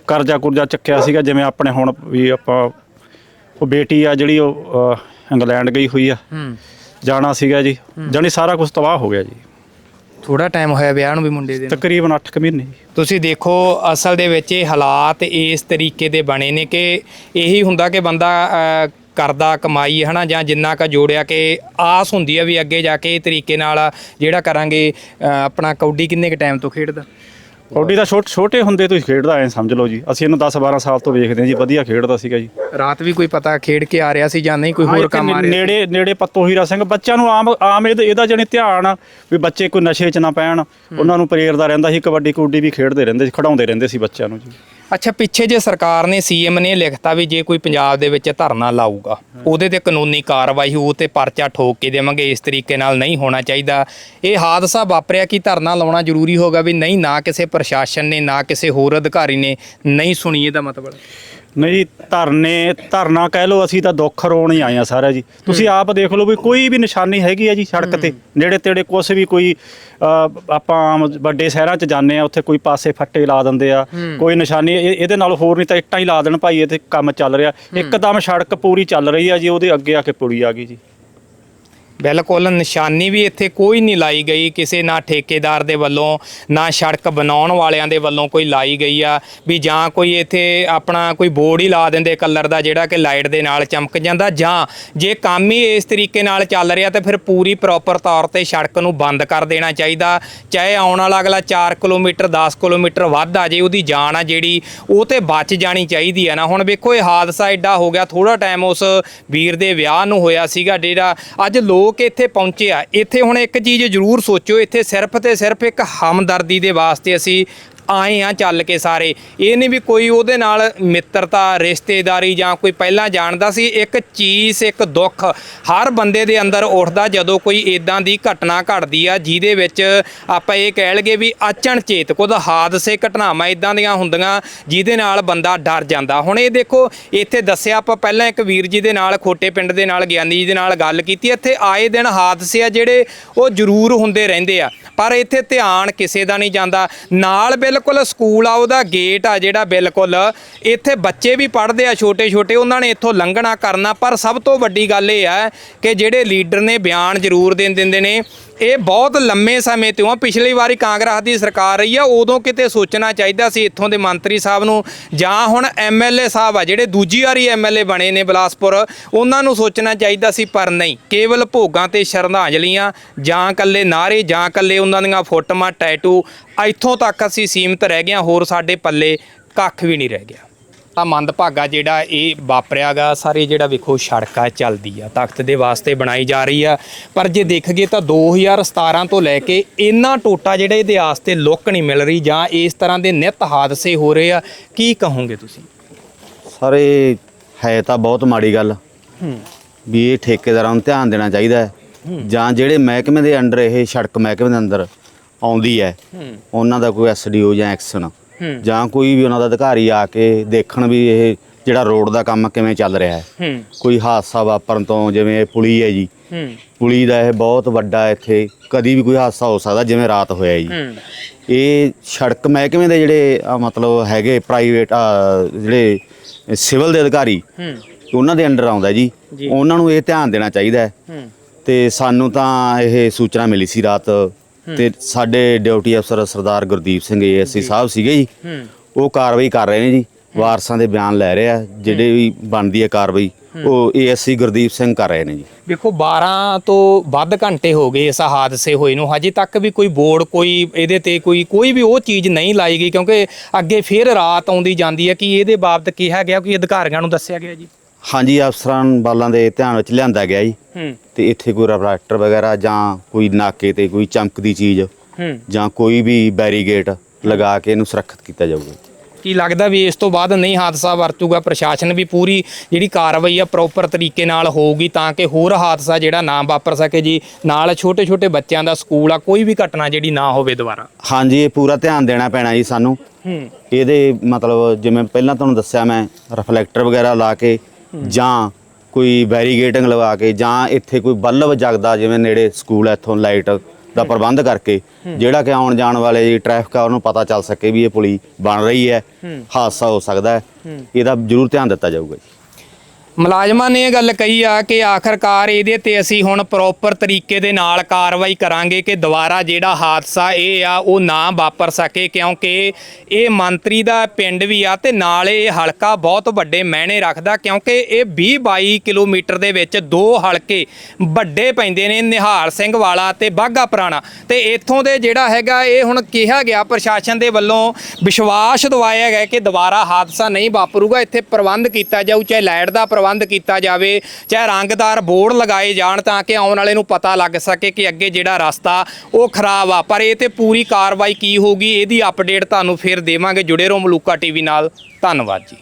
D: ਕਰਜ਼ਾ ਕੁਰਜ਼ਾ ਚੱਕਿਆ ਸੀਗਾ ਜਿਵੇਂ ਆਪਣੇ ਹੁਣ ਵੀ ਆਪਾਂ ਉਹ ਬੇਟੀ ਆ ਜਿਹੜੀ ਉਹ ਅਹ, ਇੰਗਲੈਂਡ ਗਈ ਹੋਈ ਆ।
A: ਹੂੰ।
D: ਜਾਣਾ ਸੀਗਾ ਜੀ। ਜਾਣੀ ਸਾਰਾ ਕੁਝ ਤਬਾਹ ਹੋ ਗਿਆ ਜੀ।
A: ਥੋੜਾ ਟਾਈਮ ਹੋਇਆ ਵਿਆਹ ਨੂੰ ਵੀ ਮੁੰਡੇ ਦੇ ਨੂੰ।
D: ਤਕਰੀਬਨ 8 ਕੁ ਮਹੀਨੇ ਜੀ।
A: ਤੁਸੀਂ ਦੇਖੋ ਅਸਲ ਦੇ ਵਿੱਚ ਇਹ ਹਾਲਾਤ ਇਸ ਤਰੀਕੇ ਦੇ ਬਣੇ ਨੇ ਕਿ ਇਹੀ ਹੁੰਦਾ ਕਿ ਬੰਦਾ ਅਹ, ਕਰਦਾ ਕਮਾਈ ਹੈ ਨਾ ਜਾਂ ਜਿੰਨਾ ਕ ਜੋੜਿਆ ਕਿ ਆਸ ਹੁੰਦੀ ਆ ਵੀ ਅੱਗੇ ਜਾ ਕੇ ਇਹ ਤਰੀਕੇ ਨਾਲ ਜਿਹੜਾ ਕਰਾਂਗੇ ਅਹ, ਆਪਣਾ ਕੌਡੀ ਕਿੰਨੇ ਕ ਟਾਈਮ ਤੋਂ ਖੇਡਦਾ?
D: ਕਬੱਡੀ ਦਾ ਛੋਟੇ ਛੋਟੇ ਹੁੰਦੇ ਤੋਂ ਹੀ ਖੇਡਦਾ ਐ ਸਮਝ ਲਓ ਜੀ। ਅਸੀਂ ਇਹਨੂੰ 10 12 ਸਾਲ ਤੋਂ ਵੇਖਦੇ ਹਾਂ ਜੀ ਵਧੀਆ ਖੇਡਦਾ ਸੀਗਾ ਜੀ।
A: ਰਾਤ ਵੀ ਕੋਈ ਪਤਾ ਖੇਡ ਕੇ ਆ ਰਿਹਾ ਸੀ ਜਾਂ ਨਹੀਂ ਕੋਈ
D: ਹਾਂ,
A: ਹੋਰ
D: ਇੱਥੇ
A: ਕੰਮ ਆ ਰਿਹਾ?
D: ਨੇੜੇ ਨੇੜੇ ਪੱਤੋ ਹੀਰਾ ਸਿੰਘ ਬੱਚਿਆਂ ਨੂੰ ਆਮ ਆਮ ਇਹਦਾ ਇਹਦਾ ਜਣੇ ਧਿਆਨ ਆ ਵੀ ਬੱਚੇ ਕੋਈ ਨਸ਼ੇ 'ਚ ਨਾ ਪੈਣ। ਉਹਨਾਂ ਨੂੰ ਪ੍ਰੇਰਦਾ ਰਹਿੰਦਾ ਸੀ ਕਬੱਡੀ ਕੁੱਡੀ ਵੀ ਖੇਡਦੇ ਰਹਿੰਦੇ ਸੀ ਖੜਾਉਂਦੇ ਰਹਿੰਦੇ ਸੀ ਬੱਚਿਆਂ ਨੂੰ ਜੀ।
A: ਅੱਛਾ ਪਿੱਛੇ ਜੇ ਸਰਕਾਰ ਨੇ ਸੀਐਮ ਨੇ ਲਿਖਤਾ ਵੀ ਜੇ ਕੋਈ ਪੰਜਾਬ ਦੇ ਵਿੱਚ ਧਰਨਾ ਲਾਊਗਾ ਉਹਦੇ ਤੇ ਕਾਨੂੰਨੀ ਕਾਰਵਾਈ ਹੋਊ ਤੇ ਪਰਚਾ ਠੋਕ ਕੇ ਦੇਵਾਂਗੇ ਇਸ ਤਰੀਕੇ ਨਾਲ ਨਹੀਂ ਹੋਣਾ ਚਾਹੀਦਾ। ਇਹ ਹਾਦਸਾ ਵਾਪਰਿਆ ਕਿ ਧਰਨਾ ਲਾਉਣਾ ਜ਼ਰੂਰੀ ਹੋਗਾ ਵੀ ਨਹੀਂ ਨਾ ਕਿਸੇ ਪ੍ਰਸ਼ਾਸਨ ਨੇ ਨਾ ਕਿਸੇ ਹੋਰ ਅਧਿਕਾਰੀ ਨੇ ਨਹੀਂ ਸੁਣੀ ਇਹਦਾ ਮਤਲਬ।
D: ਨਹੀਂ ਧਰਨੇ ਧਰਨਾ ਕਹਿ ਲਓ ਅਸੀਂ ਤਾਂ ਦੁੱਖ ਰੋਣ ਹੀ ਆਏ ਆ ਸਾਰਾ ਜੀ। ਤੁਸੀਂ ਆਪ ਦੇਖ ਲਓ ਵੀ ਕੋਈ ਵੀ ਨਿਸ਼ਾਨੀ ਹੈਗੀ ਆ ਜੀ ਸੜਕ ਤੇ ਨੇੜੇ ਤੇੜੇ ਕੁਛ ਵੀ ਕੋਈ ਅਹ, ਆਪਾਂ ਆਮ ਵੱਡੇ ਸ਼ਹਿਰਾਂ 'ਚ ਜਾਂਦੇ ਆ ਉੱਥੇ ਕੋਈ ਪਾਸੇ ਫੱਟੇ ਲਾ ਦਿੰਦੇ ਆ ਕੋਈ ਨਿਸ਼ਾਨੀ ਇਹ- ਇਹਦੇ ਨਾਲ ਹੋਰ ਨਹੀਂ ਤਾਂ ਇੱਟਾਂ ਹੀ ਲਾ ਦੇਣ ਭਾਈ ਇੱਥੇ ਕੰਮ ਚੱਲ ਰਿਹਾ। ਇੱਕਦਮ ਸੜਕ ਪੂਰੀ ਚੱਲ ਰਹੀ ਆ ਜੀ ਉਹਦੇ ਅੱਗੇ ਆ ਕੇ ਪੁਲੀ ਆ ਗਈ ਜੀ।
A: ਬਿਲਕੁਲ ਨਿਸ਼ਾਨੀ ਵੀ ਇੱਥੇ ਕੋਈ ਨਹੀਂ ਲਾਈ ਗਈ। ਕਿਸੇ ਨਾ ਠੇਕੇਦਾਰ ਦੇ ਵੱਲੋਂ, ਨਾ ਸੜਕ ਬਣਾਉਣ ਵਾਲਿਆਂ ਦੇ ਵੱਲੋਂ ਕੋਈ ਲਾਈ ਗਈ ਆ ਵੀ ਜਾਂ ਕੋਈ ਇੱਥੇ ਆਪਣਾ ਕੋਈ ਬੋਰਡ ਹੀ ਲਾ ਦਿੰਦੇ ਕਲਰ ਦਾ ਜਿਹੜਾ ਕਿ ਲਾਈਟ ਦੇ ਨਾਲ ਚਮਕ ਜਾਂਦਾ ਜਾਂ ਜੇ ਕੰਮ ਹੀ ਇਸ ਤਰੀਕੇ ਨਾਲ ਚੱਲ ਰਿਹਾ ਤਾਂ ਫਿਰ ਪੂਰੀ ਪ੍ਰੋਪਰ ਤੌਰ ਤੇ ਸੜਕ ਨੂੰ ਬੰਦ ਕਰ ਦੇਣਾ ਚਾਹੀਦਾ। ਚਾਹੇ ਆਉਣ ਵਾਲਾ ਅਗਲਾ 4 ਕਿਲੋਮੀਟਰ 10 ਕਿਲੋਮੀਟਰ ਵੱਧ ਆ ਜੇ, ਉਹਦੀ ਜਾਨ ਆ ਜਿਹੜੀ, ਉਹ ਤੇ ਬਚ ਜਾਣੀ ਚਾਹੀਦੀ ਆ ਨਾ। ਹੁਣ ਵੇਖੋ, ਇਹ ਹਾਦਸਾ ਐਡਾ ਹੋ ਗਿਆ ਥੋੜਾ ਟਾਈਮ ਉਸ ਵੀਰ ਦੇ ਵਿਆਹ ਨੂੰ ਹੋਇਆ ਸੀਗਾ ਜਿਹੜਾ ਅੱਜ ਲੋਕ ਇੱਥੇ ਪਹੁੰਚੇ ਆ ਇੱਥੇ ਹੁਣ ਇੱਕ ਚੀਜ਼ ਜ਼ਰੂਰ ਸੋਚੋ ਇੱਥੇ ਸਿਰਫ ਤੇ ਸਿਰਫ ਇੱਕ ਹਮਦਰਦੀ ਦੇ ਵਾਸਤੇ ਅਸੀਂ ਆਏ ਆ ਚੱਲ ਕੇ ਸਾਰੇ। ਇਹ ਨਹੀਂ ਵੀ ਕੋਈ ਉਹਦੇ ਨਾਲ ਮਿੱਤਰਤਾ, ਰਿਸ਼ਤੇਦਾਰੀ ਜਾਂ ਕੋਈ ਪਹਿਲਾਂ ਜਾਣਦਾ ਸੀ, ਇੱਕ ਚੀਜ਼, ਇੱਕ ਦੁੱਖ ਹਰ ਬੰਦੇ ਦੇ ਅੰਦਰ ਉੱਠਦਾ ਜਦੋਂ ਕੋਈ ਇਦਾਂ ਦੀ ਘਟਨਾ ਘਟਦੀ ਆ, ਜਿਹਦੇ ਵਿੱਚ ਆਪਾਂ ਇਹ ਕਹਿ ਲਈਏ ਵੀ ਅਚਨਚੇਤ ਕੁਝ ਹਾਦਸੇ, ਘਟਨਾਵਾਂ ਇਦਾਂ ਦੀਆਂ ਹੁੰਦੀਆਂ ਜਿਹਦੇ ਨਾਲ ਬੰਦਾ ਡਰ ਜਾਂਦਾ। ਹੁਣ ਇਹ ਦੇਖੋ, ਇੱਥੇ ਦੱਸਿਆ ਆਪਾਂ ਪਹਿਲਾਂ ਇੱਕ ਵੀਰ ਜੀ ਦੇ ਨਾਲ, ਖੋਟੇ ਪਿੰਡ ਦੇ ਨਾਲ, ਗਿਆਨੀ ਜੀ ਦੇ ਨਾਲ ਗੱਲ ਕੀਤੀ। ਇੱਥੇ ਆਏ ਦਿਨ ਹਾਦਸੇ ਆ ਜਿਹੜੇ ਉਹ ਜ਼ਰੂਰ ਹੁੰਦੇ ਰਹਿੰਦੇ ਆ, ਪਰ ਇੱਥੇ ਧਿਆਨ ਕਿਸੇ ਦਾ ਨਹੀਂ ਜਾਂਦਾ। ਨਾਲ ਬਿਲਕੁਲ ਸਕੂਲ ਆ, ਉਹਦਾ ਗੇਟ ਆ ਜਿਹੜਾ ਬਿਲਕੁਲ। ਇੱਥੇ ਬੱਚੇ ਵੀ ਪੜ੍ਹਦੇ ਆ ਛੋਟੇ ਛੋਟੇ ਉਹਨਾਂ ਨੇ ਇੱਥੋਂ ਲੰਘਣਾ ਕਰਨਾ। ਪਰ ਸਭ ਤੋਂ ਵੱਡੀ ਗੱਲ ਇਹ ਹੈ ਕਿ ਜਿਹੜੇ ਲੀਡਰ ਨੇ ਬਿਆਨ ਜ਼ਰੂਰ ਦੇ ਦਿੰਦੇ ਨੇ। ਇਹ ਬਹੁਤ ਲੰਮੇ ਸਮੇਂ ਤੋਂ ਆ, ਪਿਛਲੀ ਵਾਰੀ ਕਾਂਗਰਸ ਦੀ ਸਰਕਾਰ ਰਹੀ ਆ, ਉਦੋਂ ਕਿਤੇ ਸੋਚਣਾ ਚਾਹੀਦਾ ਸੀ ਇੱਥੋਂ ਦੇ ਮੰਤਰੀ ਸਾਹਿਬ ਨੂੰ। ਜਾਂ ਹੁਣ ਐਮਐਲਏ ਸਾਹਿਬ ਆ, ਜਿਹੜੇ ਦੂਜੀ ਵਾਰੀ ਐਮਐਲਏ ਬਣੇ ਨੇ ਬਲਾਸਪੁਰ, ਉਹਨਾਂ ਨੂੰ ਸੋਚਣਾ ਚਾਹੀਦਾ ਸੀ, ਪਰ ਨਹੀਂ। ਕੇਵਲ ਭੋਗਾਂ ਤੇ ਸ਼ਰਧਾਂਜਲੀਆਂ, ਜਾਂ ਕੱਲੇ ਨਾਰੇ ਜਾਂ ਕੱਲੇ ਉਹਨਾਂ ਦੀਆਂ ਫੋਟੋਆਂ, ਟੈਟੂ, ਇੱਥੋਂ ਤੱਕ ਅਸੀਂ ਸੀਮਤ ਰਹਿ ਹਾਂ, ਹੋਰ ਸਾਡੇ ਪੱਲੇ ਕੱਖ ਵੀ ਨਹੀਂ ਰਹਿ ਗਿਆ। ਤਾਂ ਮੰਦਭਾਗਾ ਜਿਹੜਾ ਇਹ ਵਾਪਰਿਆਗਾ ਸਾਰੇ ਜਿਹੜਾ ਵੇਖੋ ਸੜਕਾਂ ਚੱਲਦੀ ਆ ਤਖਤ ਦੇ ਵਾਸਤੇ ਬਣਾਈ ਜਾ ਰਹੀ ਆ। ਪਰ ਜੇ ਦੇਖੀਏ ਤਾਂ 2017 ਤੋਂ ਲੈ ਕੇ ਇੰਨਾ ਟੋਟਾ ਜਿਹੜਾ ਇਤਿਹਾਸ ਤੇ ਲੁੱਕ ਨਹੀਂ ਮਿਲ ਰਹੀ ਜਾਂ ਇਸ ਤਰ੍ਹਾਂ ਦੇ ਨਿਤ ਹਾਦਸੇ ਹੋ ਰਹੇ ਆ ਕੀ ਕਹੋਗੇ ਤੁਸੀਂ?
E: ਸਰ ਇਹ ਹੈ ਤਾਂ ਬਹੁਤ ਮਾੜੀ ਗੱਲ। ਵੀ ਇਹ ਠੇਕੇਦਾਰਾਂ ਨੂੰ ਧਿਆਨ ਦੇਣਾ ਚਾਹੀਦਾ ਹੈ। ਜਾਂ ਜਿਹੜੇ ਮਹਿਕਮੇ ਦੇ ਅੰਡਰ ਇਹ ਸੜਕ ਮਹਿਕਮੇ ਦੇ ਅੰਦਰ ਆਉਂਦੀ ਹੈ। ਉਹਨਾਂ ਦਾ ਕੋਈ ਐਸਡੀਓ ਜਾਂ ਐਕਸ਼ਨ ਜਾਂ ਕੋਈ ਵੀ ਉਹਨਾਂ ਦਾ ਅਧਿਕਾਰੀ ਆ ਕੇ ਦੇਖਣ ਵੀ ਇਹ ਜਿਹੜਾ ਰੋਡ ਦਾ ਕੰਮ ਕਿਵੇਂ ਚੱਲ ਰਿਹਾ ਹੈ। ਕੋਈ ਹਾਦਸਾ ਵਾਪਰਨ ਤੋਂ ਜਿਵੇਂ ਇਹ ਪੁਲੀ ਹੈ ਜੀ। ਪੁਲੀ ਦਾ ਇਹ ਬਹੁਤ ਵੱਡਾ ਇੱਥੇ ਕਦੀ ਵੀ ਕੋਈ ਹਾਦਸਾ ਹੋ ਸਕਦਾ ਜਿਵੇਂ ਰਾਤ ਹੋਇਆ ਜੀ। ਇਹ ਸੜਕ ਮਹਿਕਮੇ ਦੇ ਜਿਹੜੇ ਮਤਲਬ ਹੈਗੇ ਪ੍ਰਾਈਵੇਟ ਜਿਹੜੇ ਸਿਵਲ ਦੇ ਅਧਿਕਾਰੀ ਉਹਨਾਂ ਦੇ ਅੰਡਰ ਆਉਂਦਾ ਜੀ। ਉਹਨਾਂ ਨੂੰ ਇਹ ਧਿਆਨ ਦੇਣਾ ਚਾਹੀਦਾ ਤੇ ਸਾਨੂੰ ਤਾਂ ਇਹ ਸੂਚਨਾ ਮਿਲੀ ਸੀ ਰਾਤ ਤੇ ਸਾਡੇ ਡਿਊਟੀ ਅਫਸਰ ਸਰਦਾਰ ਗੁਰਦੀਪ ਸਿੰਘ ਏਐਸਸੀ ਸਾਹਿਬ ਸੀਗੇ ਜੀ। ਉਹ ਕਾਰਵਾਈ ਕਰ ਰਹੇ ਨੇ ਜੀ। ਵਾਰਸਾਂ ਦੇ ਬਿਆਨ ਲੈ ਰਹੇ ਆ ਜਿਹੜੇ ਵੀ ਬਣਦੀ ਹੈ ਕਾਰਵਾਈ ਉਹ ਏਐਸਸੀ ਗੁਰਦੀਪ ਸਿੰਘ ਕਰ ਰਹੇ ਨੇ ਜੀ।
A: ਵੇਖੋ 12 ਤੋਂ ਵੱਧ ਘੰਟੇ ਹੋ ਗਏ ਇਸ ਹਾਦਸੇ ਹੋਏ ਨੂੰ। ਹਜੇ ਤੱਕ ਵੀ ਕੋਈ ਬੋਰਡ ਕੋਈ ਇਹਦੇ ਤੇ ਕੋਈ ਕੋਈ ਵੀ ਉਹ ਚੀਜ਼ ਨਹੀਂ ਲਾਈ ਗਈ ਕਿਉਂਕਿ ਅੱਗੇ ਫਿਰ ਰਾਤ ਆਉਂਦੀ ਜਾਂਦੀ ਹੈ ਕਿ ਇਹਦੇ ਬਾਬਤ ਕਿਹਾ ਗਿਆ ਕਿ ਅਧਿਕਾਰੀਆਂ ਨੂੰ ਦੱਸਿਆ ਗਿਆ ਜੀ?
E: ਹਾਂਜੀ ਅਫਸਰਾਂ ਵਾਲਾਂ ਦੇ ਧਿਆਨ ਵਿੱਚ ਲਿਆਂਦਾ ਗਿਆ ਜੀ।
A: ਹੂੰ।
E: ਤੇ ਇੱਥੇ ਕੋਈ ਰਿਫਲੈਕਟਰ ਵਗੈਰਾ ਜਾਂ ਕੋਈ ਨਾਕੇ ਤੇ ਕੋਈ ਚਮਕਦੀ ਚੀਜ਼
A: ਹੂੰ।
E: ਜਾਂ ਕੋਈ ਵੀ ਬੈਰੀਗੇਟ ਲਗਾ ਕੇ ਇਹਨੂੰ ਸੁਰੱਖਿਅਤ ਕੀਤਾ ਜਾਊਗਾ।
A: ਕੀ ਲੱਗਦਾ ਵੀ ਇਸ ਤੋਂ ਬਾਅਦ ਨਹੀਂ ਹਾਦਸਾ ਵਰਤੂਗਾ? ਪ੍ਰਸ਼ਾਸਨ ਵੀ ਪੂਰੀ ਜਿਹੜੀ ਕਾਰਵਾਈ ਆ ਪ੍ਰੋਪਰ ਤਰੀਕੇ ਨਾਲ ਹੋਊਗੀ ਤਾਂ ਕਿ ਹੋਰ ਹਾਦਸਾ ਜਿਹੜਾ ਨਾ ਵਾਪਰ ਸਕੇ ਜੀ। ਨਾਲ ਛੋਟੇ ਛੋਟੇ ਬੱਚਿਆਂ ਦਾ ਸਕੂਲ ਆ ਕੋਈ ਵੀ ਘਟਨਾ ਜਿਹੜੀ ਨਾ ਹੋਵੇ ਦੁਬਾਰਾ।
E: ਹਾਂਜੀ ਇਹ ਪੂਰਾ ਧਿਆਨ ਦੇਣਾ ਪੈਣਾ ਜੀ ਸਾਨੂੰ।
A: ਹੂੰ।
E: ਇਹਦੇ ਮਤਲਬ ਜਿਵੇਂ ਪਹਿਲਾਂ ਤੁਹਾਨੂੰ ਦੱਸਿਆ ਮੈਂ ਰਿਫਲੈਕਟਰ ਵਗੈਰਾ ਲਾ ਕੇ ਜਾਂ ਕੋਈ ਬੈਰੀਗੇਟਿੰਗ ਲਗਾ ਕੇ ਜਾਂ ਇੱਥੇ ਕੋਈ ਬੱਲਬ ਜਗਦਾ ਜਿਵੇਂ ਨੇੜੇ ਸਕੂਲ ਇੱਥੋਂ ਲਾਈਟ ਦਾ ਪ੍ਰਬੰਧ ਕਰਕੇ ਜਿਹੜਾ ਕਿ ਆਉਣ ਜਾਣ ਵਾਲੇ ਜੀ ਟ੍ਰੈਫਿਕ ਆ ਉਹਨੂੰ ਪਤਾ ਚੱਲ ਸਕੇ ਵੀ ਇਹ ਪੁਲੀ ਬਣ ਰਹੀ ਹੈ ਹਾਦਸਾ ਹੋ ਸਕਦਾ ਹੈ। ਇਹਦਾ ਜ਼ਰੂਰ ਧਿਆਨ ਦਿੱਤਾ ਜਾਊਗਾ ਜੀ।
A: ਮੁਲਾਜ਼ਮਾਂ ਨੇ ਇਹ ਗੱਲ ਕਹੀ ਆ ਕਿ ਆਖਰਕਾਰ ਇਹਦੇ ਤੇ ਅਸੀਂ ਹੁਣ ਪ੍ਰੋਪਰ ਤਰੀਕੇ ਦੇ ਨਾਲ ਕਾਰਵਾਈ ਕਰਾਂਗੇ ਕਿ ਦੁਬਾਰਾ ਜਿਹੜਾ ਹਾਦਸਾ ਇਹ ਆ, ਉਹ ਨਾ ਵਾਪਰ ਸਕੇ, ਕਿਉਂਕਿ ਇਹ ਮੰਤਰੀ ਦਾ ਪਿੰਡ ਵੀ ਆ ਤੇ ਨਾਲ ਇਹ ਹਲਕਾ ਬਹੁਤ ਵੱਡੇ ਮਹਿਣੇ ਰੱਖਦਾ, ਕਿਉਂਕਿ ਇਹ 20 22 ਕਿਲੋਮੀਟਰ ਦੇ ਵਿੱਚ ਦੋ ਹਲਕੇ ਵੱਡੇ ਪੈਂਦੇ ਨੇ, ਨਿਹਾਲ ਸਿੰਘ ਵਾਲਾ ਤੇ ਬਾਗਾ ਪੁਰਾਣਾ। ਤੇ ਇੱਥੋਂ ਦੇ ਜਿਹੜਾ ਹੈਗਾ, ਇਹ ਹੁਣ ਕਿਹਾ ਗਿਆ ਪ੍ਰਸ਼ਾਸਨ ਦੇ ਵੱਲੋਂ ਵਿਸ਼ਵਾਸ ਦਵਾਇਆ ਗਿਆ ਕਿ ਦੁਬਾਰਾ ਹਾਦਸਾ ਨਹੀਂ ਵਾਪਰੂਗਾ, ਇੱਥੇ ਪ੍ਰਬੰਧ ਕੀਤਾ ਜਾਊ, ਚਾਹੇ ਲਾਈਟ ਦਾ ਪ੍ਰਬੰਧ ਕੀਤਾ ਜਾਵੇ, ਚਾਹੇ ਰੰਗਦਾਰ ਬੋਰਡ ਲਗਾਏ ਜਾਣ ਤਾਂ ਕਿ ਆਉਣ ਵਾਲੇ ਨੂੰ ਪਤਾ ਲੱਗ ਸਕੇ ਕਿ ਅੱਗੇ ਜਿਹੜਾ ਰਸਤਾ ਉਹ ਖਰਾਬ ਆ। ਪਰ ਇਹ ਤੇ ਪੂਰੀ ਕਾਰਵਾਈ ਕੀ ਹੋਊਗੀ, ਇਹਦੀ ਅਪਡੇਟ ਤੁਹਾਨੂੰ ਫਿਰ ਦੇਵਾਂਗੇ ਜੁੜੇ ਰਹੋ ਮਲੂਕਾ ਟੀਵੀ ਨਾਲ। ਧੰਨਵਾਦ ਜੀ।